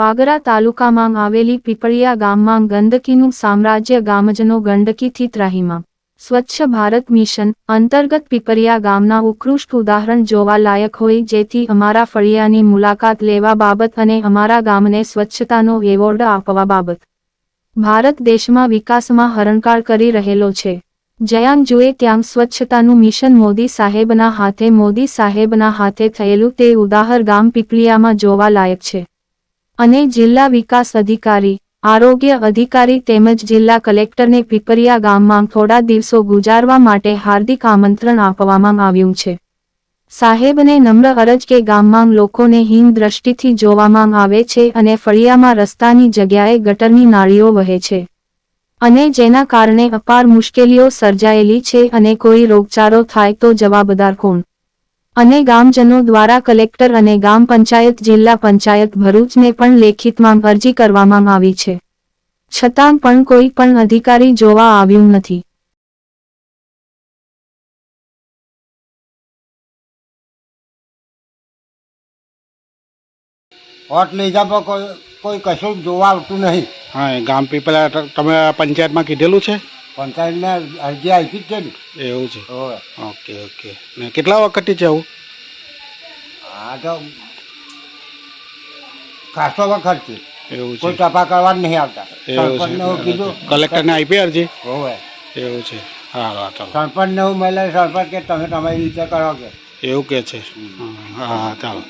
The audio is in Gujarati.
વાગરા તાલુકામાં આવેલી પીપળિયા ગામમાં ગંદકીનું સામ્રાજ્ય ગામજનો ગંદકીથી ત્રાહીમાં. સ્વચ્છ ભારત મિશન અંતર્ગત પીપળિયા ગામના ઉત્કૃષ્ટ ઉદાહરણ જોવા લાયક હોય જેથી અમારા ફળિયાની મુલાકાત લેવા બાબત અને અમારા ગામને સ્વચ્છતાનો એવોર્ડ આપવા બાબત. ભારત દેશમાં વિકાસમાં હરણકાળ કરી રહેલો છે. જ્યાં જુએ ત્યાં સ્વચ્છતાનું મિશન મોદી સાહેબના હાથે મોદી સાહેબના હાથે થયેલું તે ઉદાહર ગામ પીપળિયામાં જોવા લાયક છે. અને જિલ્લા વિકાસ અધિકારી, આરોગ્ય અધિકારી તેમજ જિલ્લા કલેક્ટરને પીપરિયા ગામમાં થોડા દિવસો ગુજારવા માટે હાર્દિક આમંત્રણ આપવામાં આવ્યું છે. સાહેબને નમ્ર અરજ કે ગામમાં લોકોને હીન દ્રષ્ટિથી જોવામાં આવે છે અને ફળિયામાં રસ્તાની જગ્યાએ ગટરની નાળીઓ વહે છે. અને જેના કારણે અપાર મુશ્કેલીઓ સર્જાયેલી છે અને કોઈ રોગચાળો થાય તો જવાબદાર કોણ? અને ગામજનો દ્વારા કલેક્ટર અને ગામ પંચાયત જિલ્લા પંચાયત ભરૂચને પણ લેખિતમાં અરજી કરવામાં આવી છે. છતાં પણ કોઈ પણ અધિકારી જોવા આવ્યું નથી. હોટ લીધા પર કોઈ કોઈ કશું જોવા આવતું નહીં. હા ગામ પીપલા તમે પંચાયતમાં કીધેલું છે? પંચાયતને અરજી આપી જ છે ને. એવું છે. Okay okay. ને કેટલા વખતથી છે આવું? આ તો ખાસો વખત છે એવું કોઈ છે ટપા કરવા નહીં આવતા. સરપંચને હું કીધું. કલેક્ટરને આપી અરજી? હોવે. એવું છે. હા હા ચાલો. સરપંચને હું મળે સરપંચ કે તમે તમારી રીતે કરો કે. એવું કે છે. હા હા ચાલો.